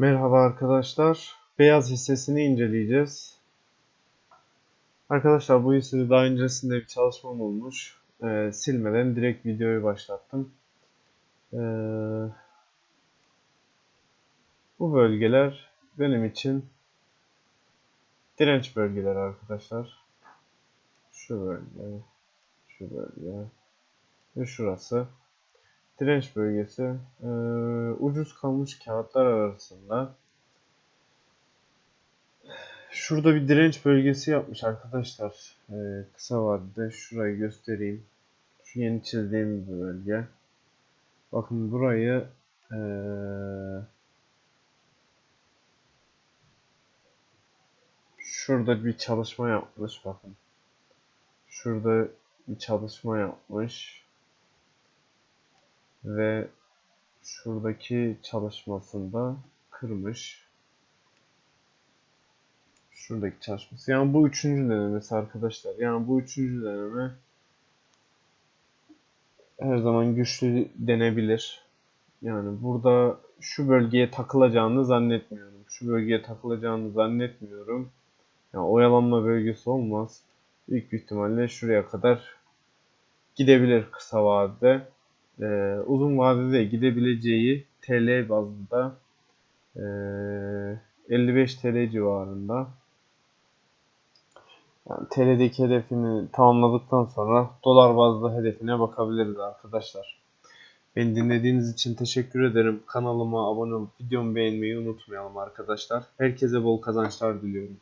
Merhaba arkadaşlar. Beyaz hissesini inceleyeceğiz. Arkadaşlar bu hissede daha öncesinde bir çalışmam olmuş. Ee, silmeden direkt videoyu başlattım. Ee, bu bölgeler benim için direnç bölgeleri arkadaşlar. Şu bölge, şu bölge ve şurası direnç bölgesi. E, ucuz kalmış kağıtlar arasında. Şurada bir direnç bölgesi yapmış arkadaşlar. E, kısa vadede şurayı göstereyim. Şu yeni çizdiğim bir bölge. Bakın burayı e, şurada bir çalışma yapmış bakın. Şurada bir çalışma yapmış ve şuradaki çalışmasında kırmış. Şuradaki çalışması. Yani bu üçüncü denemesi arkadaşlar. Yani bu üçüncü deneme her zaman güçlü denebilir. Yani burada şu bölgeye takılacağını zannetmiyorum. Şu bölgeye takılacağını zannetmiyorum. Yani oyalanma bölgesi olmaz. Büyük bir ihtimalle şuraya kadar gidebilir kısa vadede e, uzun vadede gidebileceği TL bazında e, 55 TL civarında. Yani TL'deki hedefini tamamladıktan sonra dolar bazlı hedefine bakabiliriz arkadaşlar. Beni dinlediğiniz için teşekkür ederim. Kanalıma abone olup videomu beğenmeyi unutmayalım arkadaşlar. Herkese bol kazançlar diliyorum.